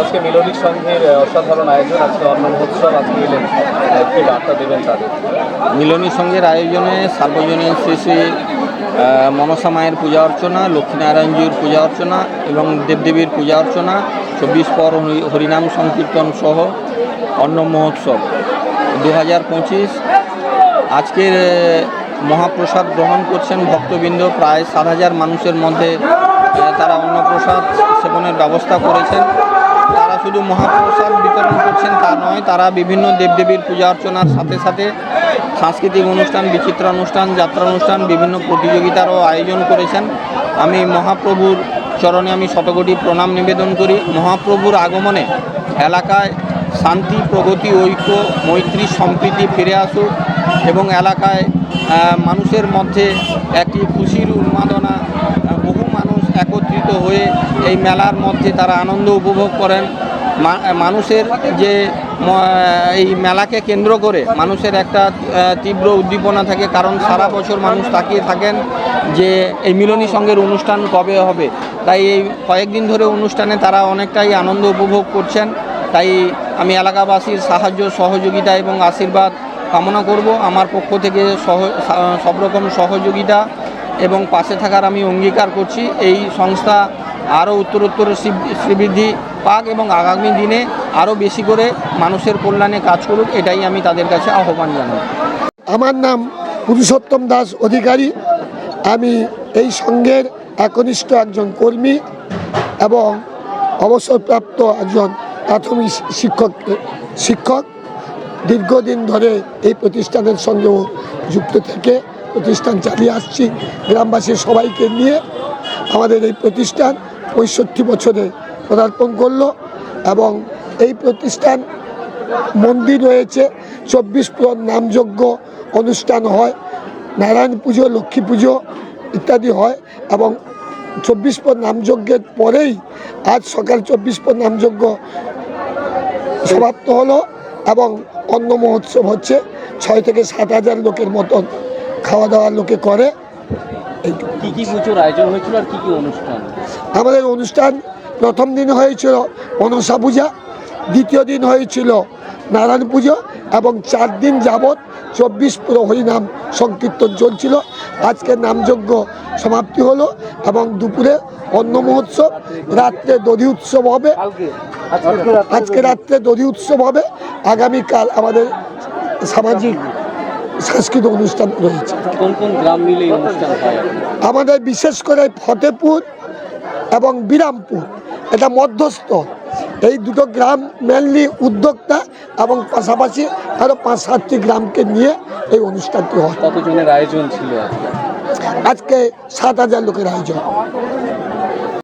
আজকে মিলনী সংঘের অসাধারণ আয়োজন, আজকে অন্ন মহোৎসব আজকে এলেন কি বার্তা দেবেন তাদের। মিলনী সঙ্গের আয়োজনে সার্বজনীন শ্রী মনসা মায়ের পূজা অর্চনা, লক্ষ্মীনারায়ণজির পূজা অর্চনা এবং দেবদেবীর পূজা অর্চনা, চব্বিশ পর হরিনাম সংকীর্তন সহ অন্ন মহোৎসব দু হাজার পঁচিশ, আজকের মহাপ্রসাদ গ্রহণ করছেন ভক্তবৃন্দ, প্রায় সাত হাজার মানুষের মধ্যে তারা অন্নপ্রসাদ সেবনের ব্যবস্থা করেছেন। তারা শুধু মহাপ্রসাদ বিতরণ করছেন তা নয়, তারা বিভিন্ন দেবদেবীর পূজা অর্চনার সাথে সাথে সাংস্কৃতিক অনুষ্ঠান বিচিত্র অনুষ্ঠান যাত্রা অনুষ্ঠান বিভিন্ন প্রতিযোগিতারও আয়োজন করেছেন। আমি মহাপ্রভুর চরণে আমি শতকোটি প্রণাম নিবেদন করি। মহাপ্রভুর আগমনে এলাকায় শান্তি, প্রগতি, ঐক্য, মৈত্রী, সম্প্রীতি ফিরে আসুক এবং এলাকায় মানুষের মধ্যে একটি খুশির উন্মাদনা একত্রিত হয়ে এই মেলার মধ্যে তারা আনন্দ উপভোগ করেন। মানুষের যে এই মেলাকে কেন্দ্র করে মানুষের একটা তীব্র উদ্দীপনা থাকে, কারণ সারা বছর মানুষ তাকিয়ে থাকেন যে এই মিলনী সঙ্গের অনুষ্ঠান কবে হবে। তাই এই কয়েকদিন ধরে অনুষ্ঠানে তারা অনেকটাই আনন্দ উপভোগ করছেন। তাই আমি এলাকাবাসীর সাহায্য, সহযোগিতা এবং আশীর্বাদ কামনা করব। আমার পক্ষ থেকে সহ সব রকম সহযোগিতা এবং পাশে থাকার আমি অঙ্গীকার করছি। এই সংস্থা আরও উত্তরোত্তর শ্রী- শ্রীবৃদ্ধি পাক এবং আগামী দিনে আরও বেশি করে মানুষের কল্যাণে কাজ করুক, এটাই আমি তাদের কাছে আহ্বান জানাই। আমার নাম পুরুষোত্তম দাস অধিকারী। আমি এই সংঘের একনিষ্ঠ একজন কর্মী এবং অবসরপ্রাপ্ত একজন প্রাথমিক শিক্ষক শিক্ষক। দীর্ঘদিন ধরে এই প্রতিষ্ঠানের সঙ্গেও যুক্ত থেকে প্রতিষ্ঠান চালিয়ে আসছি। গ্রামবাসী সবাইকে নিয়ে আমাদের এই প্রতিষ্ঠান পঁয়ষট্টি বছরে পদার্পণ করল এবং এই প্রতিষ্ঠান মন্দির রয়েছে, চব্বিশ পুর নামযজ্ঞ অনুষ্ঠান হয়, নারায়ণ পুজো, লক্ষ্মী পুজো ইত্যাদি হয় এবং চব্বিশ পর নামযজ্ঞের পরেই আজ সকাল চব্বিশ পর নামযজ্ঞ সমাপ্ত হলো এবং অন্ন মহোৎসব হচ্ছে। ছয় থেকে সাত হাজার লোকের মতন খাওয়া দাওয়া লোকে করে। কি কি পুজোর আয়োজন হয়েছিল আর কি কি অনুষ্ঠান? আমাদের অনুষ্ঠান প্রথম দিন হয়েছিল মনসা পূজা দ্বিতীয় দিন হয়েছিল নারায়ণ পুজো এবং চার দিন যাবৎ চব্বিশ পুরো হরিনাম সংকীর্তন চলছিল। আজকে নামযজ্ঞ সমাপ্তি হলো এবং দুপুরে অন্ন মহোৎসব রাত্রে দধি উৎসব হবে। আজকে রাত্রে দধি উৎসব হবে। আগামীকাল আমাদের সামাজিক সাংস্কৃতিক অনুষ্ঠান রয়েছে। আমাদের বিশেষ করে ফতেপুর এবং বিরামপুর এটা মধ্যস্থ। এই দুটো গ্রাম মেনলি উদ্যোক্তা এবং পাশাপাশি আরও পাঁচ সাতটি গ্রামকে নিয়ে এই অনুষ্ঠানটি হয়। কতজনের আয়োজন ছিল আজকে? আজকে সাত হাজার লোকের আয়োজন।